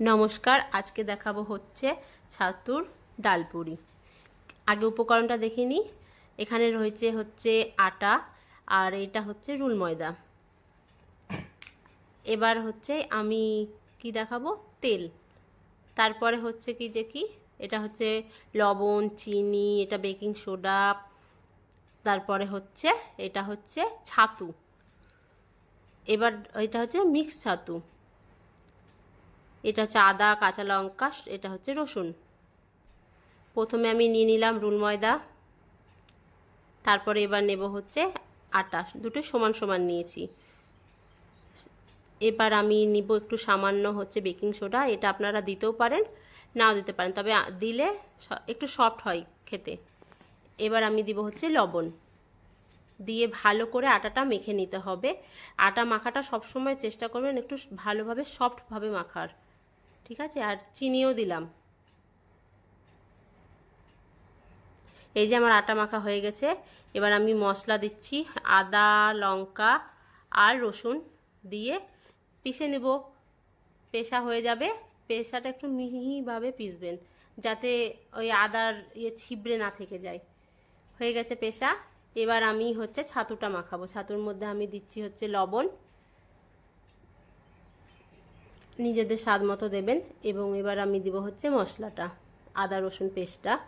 নমস্কার, আজকে দেখাবো হচ্ছে ছাতুর ডালপুরি। আগে উপকরণটা দেখে নিই। এখানে রয়েছে হচ্ছে আটা আর এটা হচ্ছে রুল ময়দা। এবার হচ্ছে আমি কি দেখাবো? তেল। তারপরে হচ্ছে কি যে কি? এটা হচ্ছে লবণ, চিনি, এটা বেকিং সোডা। তারপরে হচ্ছে, এটা হচ্ছে ছাতু। এবার এটা হচ্ছে মিক্স ছাতু। এটা হচ্ছে আদা, কাঁচা লঙ্কা, এটা হচ্ছে রসুন। প্রথমে আমি নিয়ে নিলাম রুল ময়দা। তারপরে এবার নেব হচ্ছে আটা, দুটো সমান সমান নিয়েছি। এবার আমি নিব একটু সামান্য হচ্ছে বেকিং সোডা, এটা আপনারা দিতেও পারেন, নাও দিতে পারেন, তবে দিলে একটু সফট হয় খেতে। এবার আমি দিব হচ্ছে লবণ। দিয়ে ভালো করে আটাটা মেখে নিতে হবে। আটা মাখাটা সবসময় চেষ্টা করবেন একটু ভালোভাবে, সফটভাবে মাখার। ঠিক আছে? আর চিনিও দিলাম। এই যে আমার আটা মাখা হয়ে গেছে। এবার আমি মশলা দিচ্ছি। আদা, লঙ্কা আর রসুন দিয়ে পিষে নেব। পেশা হয়ে যাবে। পেশাটা একটু মিহিভাবে পিসবেন যাতে ওই আদার ইয়ে ছিবড়ে না থেকে যায়। হয়ে গেছে পেশা। এবার আমি হচ্ছে ছাতুটা মাখাবো। ছাতুর মধ্যে আমি দিচ্ছি হচ্ছে লবণ। নিজেদের স্বাদ মতো দেবেন এবং এবার আমি দিব হচ্ছে মশলাটা। আদা, রসুন পেস্টটা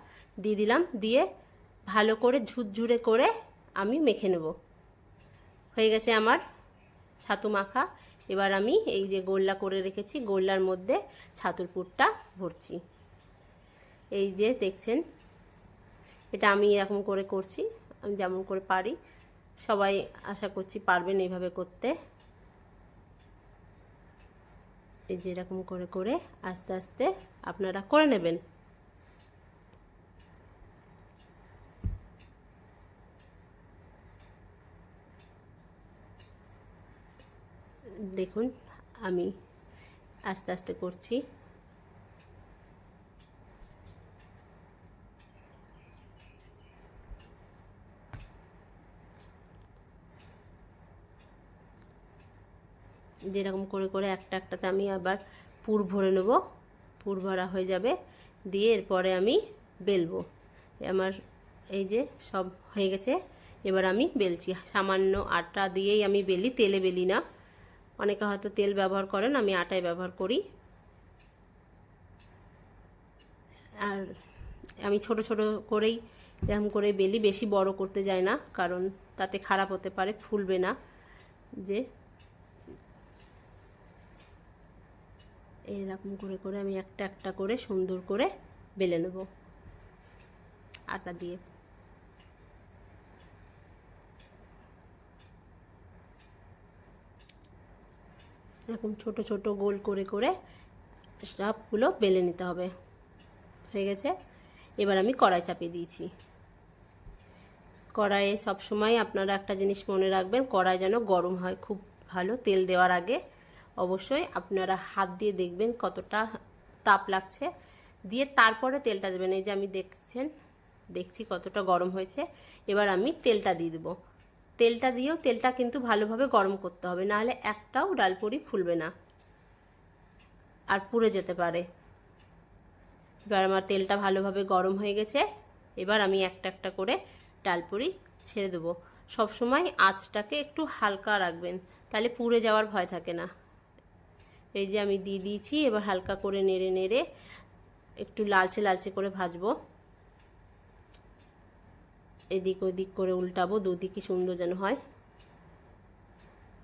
দিয়ে দিলাম। দিয়ে ভালো করে ঝুরঝুরে করে আমি মেখে নেব। হয়ে গেছে আমার ছাতু মাখা। এবার আমি এই যে গোল্লা করে রেখেছি, গোল্লার মধ্যে ছাতুর পুরটা ভরছি। এই যে দেখছেন, এটা আমি এরকম করে করছি, আমি যেমন করে পারি। সবাই আশা করছি পারবেন এইভাবে করতে। এই যে এরকম করে করে আস্তে আস্তে আপনারা করে নেবেন। দেখুন, আমি আস্তে আস্তে করছি। যেরকম করে করে একটা একটাতে আমি আবার পুর ভরে নেব। পুর ভরা হয়ে যাবে। দিয়ে এরপরে আমি বেলবো। আমার এই যে সব হয়ে গেছে। এবার আমি বেলছি। সামান্য আটা দিয়েই আমি বেলি, তেলে বেলি না। অনেকে হয়তো তেল ব্যবহার করেন, আমি আটায় ব্যবহার করি। আর আমি ছোট ছোট করেই এরকম করে বেলি, বেশি বড় করতে যায় না, কারণ তাতে খারাপ হতে পারে, ফুলবে না। যে এরকম করে করে আমি একটা একটা করে সুন্দর করে বেলে নেব। আটা দিয়ে। এরকম ছোট ছোট গোল করে করে সবগুলো বেলে নিতে হবে। হয়ে গেছে? এবার আমি কড়াই চাপিয়ে দিয়েছি। কড়াইয়ে সবসময় আপনারা একটা জিনিস মনে রাখবেন, কড়াই যেন গরম হয়, খুব ভালো তেল দেওয়ার আগে। অবশ্যই আপনারা হাত দিয়ে দেখবেন কতটা তাপ লাগছে। দিয়ে তারপরে তেলটা দেবেন। এই যে আমি দেখছেন, দেখছি কতটা গরম হয়েছে। এবার আমি তেলটা দিয়ে দেবো। তেলটা দিয়েও তেলটা কিন্তু ভালোভাবে গরম করতে হবে, নাহলে একটাও ডালপুরি ফুলবে না আর পুড়ে যেতে পারে। এবার আমার তেলটা ভালোভাবে গরম হয়ে গেছে। এবার আমি একটা একটা করে ডালপুরি ছেড়ে দেবো। সবসময় আঁচটাকে একটু হালকা রাখবেন, তাহলে পুড়ে যাওয়ার ভয় থাকে না। এই যে আমি দিয়ে দিয়েছি, এবার হালকা করে নেড়ে নেড়ে একটু লালচে লালচে করে ভাজবো। এদিক ওদিক করে উল্টাবো, দুদিকই সুন্দর যেন হয়।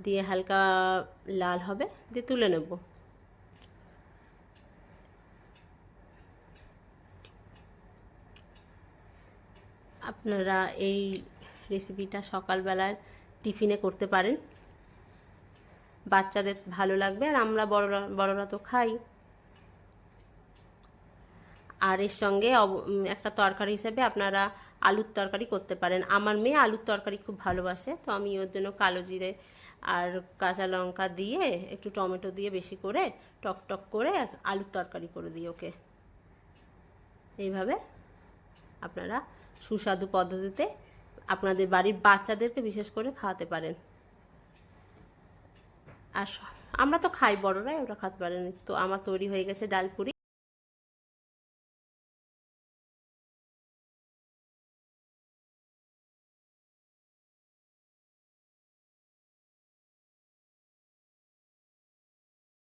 দিয়ে হালকা লাল হবে, দিয়ে তুলে নেব। আপনারা এই রেসিপিটা সকালবেলার টিফিনে করতে পারেন। বাচ্চাদের ভালো লাগবে, আর আমরা বড়রা বড়রা তো খাই। আর এর সঙ্গে একটা তরকারি হিসেবে আপনারা আলুর তরকারি করতে পারেন। আমার মেয়ে আলুর তরকারি খুব ভালোবাসে, তো আমি ওর জন্য কালো জিরে আর কাঁচা লঙ্কা দিয়ে, একটু টমেটো দিয়ে বেশি করে টক টক করে আলুর তরকারি করে দিই ওকে। এইভাবে আপনারা সুস্বাদু পদ্ধতিতে আপনাদের বাড়ির বাচ্চাদেরকে বিশেষ করে খাওয়াতে পারেন। আর আমরা তো খাই বড়রাই ওরা খাতে পারেনি। তো আমার তৈরি হয়ে গেছে ডালপুরি